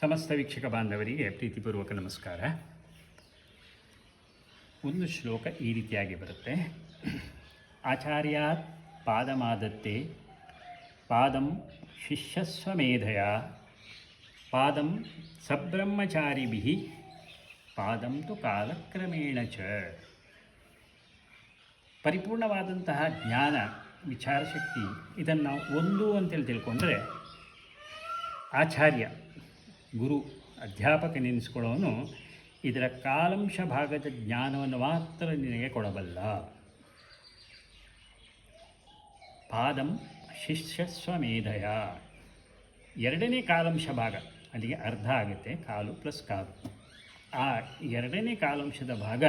ಸಮಸ್ತ ವೀಕ್ಷಕ ಬಾಂಧವರಿಗೆ ಪ್ರೀತಿಪೂರ್ವಕ ನಮಸ್ಕಾರ. ಒಂದು ಶ್ಲೋಕ ಈ ರೀತಿಯಾಗಿ ಬರುತ್ತೆ. ಆಚಾರ್ಯ ಪಾದಮಾದತ್ತೆ, ಪಾದಂ ಶಿಷ್ಯಸ್ವಮೇಧಯ, ಪಾದಂ ಸಬ್ರಹ್ಮಚಾರಿಭಿ, ಪಾದಂ ತು ಕಾಲಕ್ರಮೇಣ ಚ. ಪರಿಪೂರ್ಣವಾದಂತಹ ಜ್ಞಾನ ವಿಚಾರಶಕ್ತಿ ಇದನ್ನು ಒಂದು ಅಂತೇಳಿ ತಿಳ್ಕೊಂಡ್ರೆ ಆಚಾರ್ಯ ಗುರು ಅಧ್ಯಾಪಕ ನೆನೆಸ್ಕೊಳ್ಳೋನು, ಇದರ ಕಾಲಾಂಶ ಭಾಗದ ಜ್ಞಾನವನ್ನು ಮಾತ್ರ ನಿನಗೆ ಕೊಡಬಲ್ಲ. ಪಾದಂ ಶಿಷ್ಯಸ್ವಮೇಧಯ. ಎರಡನೇ ಕಾಲಾಂಶ ಭಾಗ, ಅಲ್ಲಿಗೆ ಅರ್ಧ ಆಗುತ್ತೆ, ಕಾಲು ಪ್ಲಸ್ ಕಾಲು. ಆ ಎರಡನೇ ಕಾಲಾಂಶದ ಭಾಗ,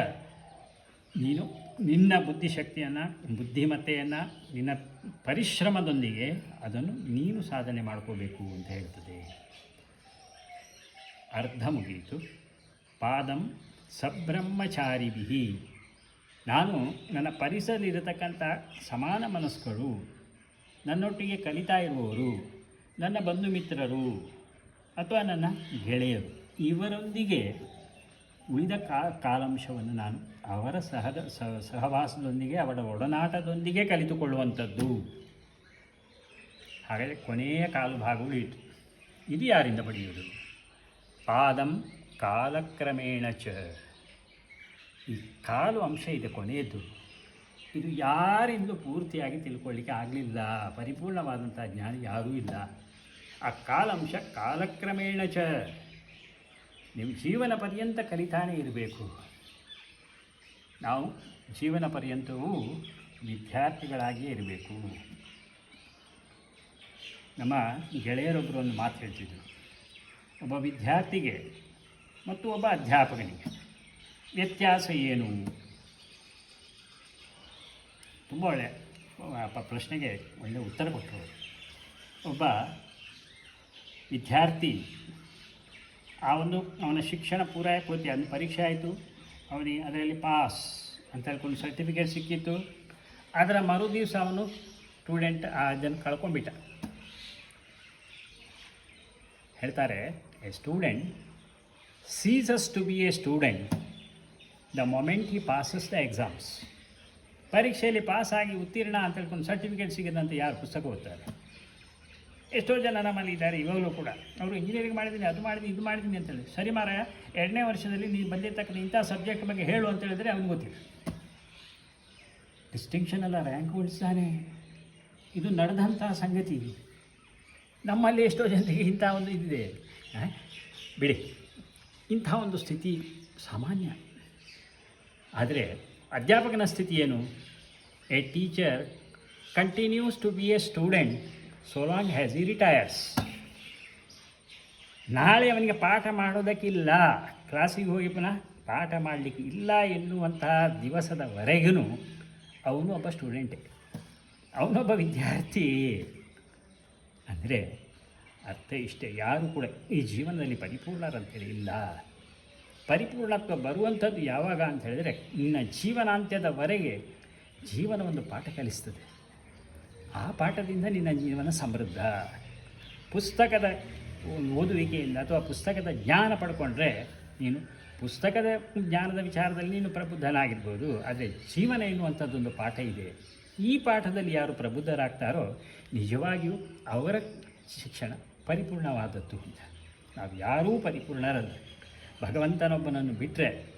ನೀನು ನಿನ್ನ ಬುದ್ಧಿಶಕ್ತಿಯನ್ನು, ಬುದ್ಧಿಮತ್ತೆಯನ್ನು, ನಿನ್ನ ಪರಿಶ್ರಮದೊಂದಿಗೆ ಅದನ್ನು ನೀನು ಸಾಧನೆ ಮಾಡ್ಕೋಬೇಕು ಅಂತ ಹೇಳ್ತದೆ. ಅರ್ಧ ಮುಗಿಯಿತು ಪಾದಂ ಸಬ್ರಹ್ಮಚಾರಿಭಿ. ನಾನು ನನ್ನ ಪರಿಸರದಲ್ಲಿರತಕ್ಕಂಥ ಸಮಾನ ಮನಸ್ಕರು. ನನ್ನೊಟ್ಟಿಗೆ ಕಲಿತಾ ಇರುವವರು, ನನ್ನ ಬಂಧು ಮಿತ್ರರು ಅಥವಾ ನನ್ನ ಗೆಳೆಯರು. ಇವರೊಂದಿಗೆ ಉಳಿದ ಕಾ ಕಾಲಾಂಶವನ್ನು ನಾನು ಅವರ ಸಹದ ಸಹ ಸಹವಾಸದೊಂದಿಗೆ, ಅವರ ಒಡನಾಟದೊಂದಿಗೆ ಕಲಿತುಕೊಳ್ಳುವಂಥದ್ದು. ಹಾಗಾದರೆ ಕೊನೆಯ ಕಾಲು ಭಾಗವೂ ಇಟ್ಟು ಇದು ಯಾರಿಂದ ಪಡೆಯುವುದು? ಪಾದಂ ಕಾಲಕ್ರಮೇಣ ಚ. ಈ ಕಾಲು ಅಂಶ ಇದೆ ಕೊನೆಯದ್ದು. ಇದು ಯಾರಿಂದಲೂ ಪೂರ್ತಿಯಾಗಿ ತಿಳ್ಕೊಳ್ಳಿಕ್ಕೆ ಆಗಲಿಲ್ಲ. ಪರಿಪೂರ್ಣವಾದಂಥ ಜ್ಞಾನ ಯಾರೂ ಇಲ್ಲ. ಆ ಕಾಲಾಂಶ ಕಾಲಕ್ರಮೇಣ ಚ. ನಿಮ್ಮ ಜೀವನ ಪರ್ಯಂತ ಕಲಿತಾನೇ ಇರಬೇಕು. ನಾವು ಜೀವನ ಪರ್ಯಂತವೂ ವಿದ್ಯಾರ್ಥಿಗಳಾಗಿಯೇ ಇರಬೇಕು. ನಮ್ಮ ಗೆಳೆಯರೊಬ್ಬರು ಒಂದು ಮಾತು ಹೇಳ್ತಿದ್ರು. ಒಬ್ಬ ವಿದ್ಯಾರ್ಥಿಗೆ ಮತ್ತು ಒಬ್ಬ ಅಧ್ಯಾಪಕನಿಗೆ ವ್ಯತ್ಯಾಸ ಏನು? ತುಂಬ ಒಳ್ಳೆ ಪ್ರಶ್ನೆಗೆ ಒಳ್ಳೆ ಉತ್ತರ ಕೊಟ್ಟರು. ಒಬ್ಬ ವಿದ್ಯಾರ್ಥಿ, ಆ ಒಂದು ಅವನ ಶಿಕ್ಷಣ ಪೂರಾಯ ಪೂರ್ತಿ ಅಂದ ಪರೀಕ್ಷೆ ಆಯಿತು ಅವನಿಗೆ ಅದರಲ್ಲಿ ಪಾಸ್ ಅಂತ ಹೇಳ್ಕೊಂಡು ಸರ್ಟಿಫಿಕೇಟ್ ಸಿಕ್ಕಿತ್ತು. ಅದರ ಮರು ದಿವಸ ಅವನು ಸ್ಟೂಡೆಂಟ್, ಆ ಅದನ್ನು ಕಳ್ಕೊಂಡ್ಬಿಟ್ಟ. ಹೇಳ್ತಾರೆ a student ceases to be a student the moment he passes the exams ಪರೀಕ್ಷೆಯಲ್ಲಿ ಪಾಸ್ ಆಗಿ ಉತ್ತೀರ್ಣ ಅಂತ ಹೇಳ್ಕೊಂಡು ಸರ್ಟಿಫಿಕೇಟ್ ಸಿಗದಂತ ಯಾರು ಪುಸ್ತಕ ಓದ್ತಾರೆ? ಎಷ್ಟೋ ಜನ ನಮ್ಮಲ್ಲಿ ಇದ್ದಾರೆ, ಇವಾಗಲೂ ಕೂಡ. ಅವರು ಇಂಜಿನಿಯರಿಂಗ್ ಮಾಡಿದ್ದೀನಿ, ಅದು ಮಾಡಿದ್ದೀನಿ, ಇದು ಮಾಡಿದ್ದೀನಿ ಅಂತೇಳಿ ಸರಿ ಮಾರಾಯ, ಎರಡನೇ ವರ್ಷದಲ್ಲಿ ನೀನು ಬಂದಿರ್ತಕ್ಕಂಥ ಇಂಥ ಸಬ್ಜೆಕ್ಟ್ ಬಗ್ಗೆ ಹೇಳು ಅಂತ ಹೇಳಿದ್ರೆ ಅವ್ನಿಗೆ ಗೊತ್ತಿಲ್ಲ. ಡಿಸ್ಟಿಂಕ್ಷನ್ ಎಲ್ಲ ರ್ಯಾಂಕ್ ಉಳಿಸ್ತಾನೆ ಇದು ನಡೆದಂಥ ಸಂಗತಿ. ನಮ್ಮಲ್ಲಿ ಎಷ್ಟೋ ಜನರಿಗೆ ಇಂಥ ಒಂದು ಇದಿದೆ? ಬಿಡಿ. ಇಂಥ ಒಂದು ಸ್ಥಿತಿ ಸಾಮಾನ್ಯ. ಆದರೆ ಅಧ್ಯಾಪಕನ ಸ್ಥಿತಿ ಏನು? A teacher continues to be a student so long has he retires ನಾಳೆ ಅವನಿಗೆ ಪಾಠ ಮಾಡೋದಕ್ಕಿಲ್ಲ. ಕ್ಲಾಸಿಗೆ ಹೋಗಿ ಪುನಃ ಪಾಠ ಮಾಡಲಿಕ್ಕೆ ಇಲ್ಲ ಎನ್ನುವಂತಹ ದಿವಸದವರೆಗೂ ಅವನು ಒಬ್ಬ ಸ್ಟೂಡೆಂಟೇ ಅವನೊಬ್ಬ ವಿದ್ಯಾರ್ಥಿ. ಅಂದರೆ ಅರ್ಥ ಇಷ್ಟೇ. ಯಾರೂ ಕೂಡ ಈ ಜೀವನದಲ್ಲಿ ಪರಿಪೂರ್ಣರಂತೇಳಿ ಇಲ್ಲ. ಪರಿಪೂರ್ಣತ್ವ ಬರುವಂಥದ್ದು ಯಾವಾಗ ಅಂತ ಹೇಳಿದರೆ ನಿನ್ನ ಜೀವನಾಂತ್ಯದವರೆಗೆ ಜೀವನ ಒಂದು ಪಾಠ ಕಲಿಸ್ತದೆ. ಆ ಪಾಠದಿಂದ ನಿನ್ನ ಜೀವನ ಸಮೃದ್ಧ. ಪುಸ್ತಕದ ಓದುವಿಕೆಯಿಂದ ಅಥವಾ ಪುಸ್ತಕದ ಜ್ಞಾನ ಪಡ್ಕೊಂಡ್ರೆ ನೀನು ಪುಸ್ತಕದ ಜ್ಞಾನದ ವಿಚಾರದಲ್ಲಿ ನೀನು ಪ್ರಬುದ್ಧನಾಗಿರ್ಬೋದು, ಆದರೆ ಜೀವನ ಎನ್ನುವಂಥದ್ದೊಂದು ಪಾಠ ಇದೆ. ಈ ಪಾಠದಲ್ಲಿ ಯಾರು ಪ್ರಬುದ್ಧರಾಗ್ತಾರೋ ನಿಜವಾಗಿಯೂ ಅವರ ಶಿಕ್ಷಣ ಪರಿಪೂರ್ಣವಾದದ್ದು. ಅಂತ ನಾವು ಯಾರೂ ಪರಿಪೂರ್ಣರಲ್ಲ. ಭಗವಂತನೊಬ್ಬನನ್ನು ಬಿಟ್ಟರೆ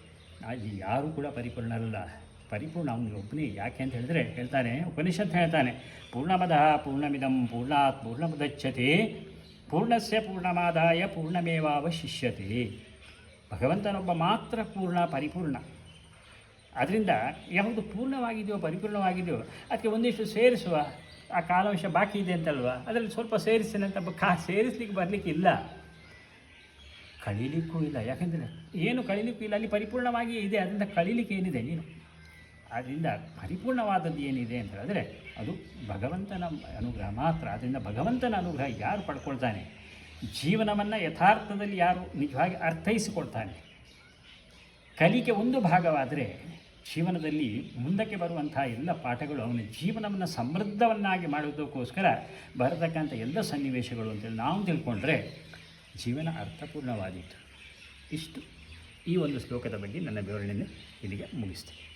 ಅಲ್ಲಿ ಯಾರೂ ಕೂಡ ಪರಿಪೂರ್ಣರಲ್ಲ. ಪರಿಪೂರ್ಣ ಒಬ್ಬನೇ ಯಾಕೆ ಅಂತ ಹೇಳಿದ್ರೆ ಹೇಳ್ತಾನೆ, ಉಪನಿಷತ್ ಹೇಳ್ತಾನೆ, ಪೂರ್ಣಮದ ಪೂರ್ಣಮಿದಂ ಪೂರ್ಣಾತ್ ಪೂರ್ಣಮುದಚ್ಯತೆ, ಪೂರ್ಣಸ್ಯ ಪೂರ್ಣಮಾದಾಯ ಪೂರ್ಣಮೇವಾವಶಿಷ್ಯತೆ. ಭಗವಂತನೊಬ್ಬ ಮಾತ್ರ ಪೂರ್ಣ ಪರಿಪೂರ್ಣ. ಅದರಿಂದ ಯಾವುದು ಪೂರ್ಣವಾಗಿದೆಯೋ ಪರಿಪೂರ್ಣವಾಗಿದೆಯೋ ಅದಕ್ಕೆ ಒಂದಿಷ್ಟು ಸೇರಿಸುವ ಆ ಕಾಲಾಂಶ ಬಾಕಿ ಇದೆ ಅಂತಲ್ವಾ? ಅದರಲ್ಲಿ ಸ್ವಲ್ಪ ಸೇರಿಸಿ ಅಂತ ಕಾ ಸೇರಿಸ್ಲಿಕ್ಕೆ ಬರಲಿಕ್ಕಿಲ್ಲ ಕಳೀಲಿಕ್ಕೂ ಇಲ್ಲ. ಯಾಕೆಂದರೆ ಏನು ಕಳೀಲಿಕ್ಕೂ ಇಲ್ಲ. ಅಲ್ಲಿ ಪರಿಪೂರ್ಣವಾಗಿ ಇದೆ. ಅದರಿಂದ ಕಳೀಲಿಕ್ಕೆ ಏನಿದೆ ನೀನು? ಆದ್ದರಿಂದ ಪರಿಪೂರ್ಣವಾದದ್ದು ಏನಿದೆ ಅಂತ ಹೇಳಿದ್ರೆ ಅದು ಭಗವಂತನ ಅನುಗ್ರಹ ಮಾತ್ರ. ಅದರಿಂದ ಭಗವಂತನ ಅನುಗ್ರಹ ಯಾರು ಪಡ್ಕೊಳ್ತಾನೆ? ಜೀವನವನ್ನು ಯಥಾರ್ಥದಲ್ಲಿ ಯಾರು ನಿಜವಾಗಿ ಅರ್ಥೈಸಿಕೊಳ್ತಾನೆ? ಕಲಿಕೆ ಒಂದು ಭಾಗವಾದರೆ ಜೀವನದಲ್ಲಿ ಮುಂದಕ್ಕೆ ಬರುವಂತಹ ಎಲ್ಲ ಪಾಠಗಳು ಅವನ ಜೀವನವನ್ನು ಸಮೃದ್ಧವನ್ನಾಗಿ ಮಾಡುವುದಕ್ಕೋಸ್ಕರ ಬರತಕ್ಕಂಥ ಎಲ್ಲ ಸನ್ನಿವೇಶಗಳು ಅಂತೇಳಿ ನಾವು ತಿಳ್ಕೊಂಡ್ರೆ ಜೀವನ ಅರ್ಥಪೂರ್ಣವಾದೀತು. ಇಷ್ಟು ಈ ಒಂದು ಶ್ಲೋಕದ ಬಗ್ಗೆ ನನ್ನ ವಿವರಣೆಯನ್ನು ಇಲ್ಲಿಗೆ ಮುಗಿಸ್ತೀನಿ.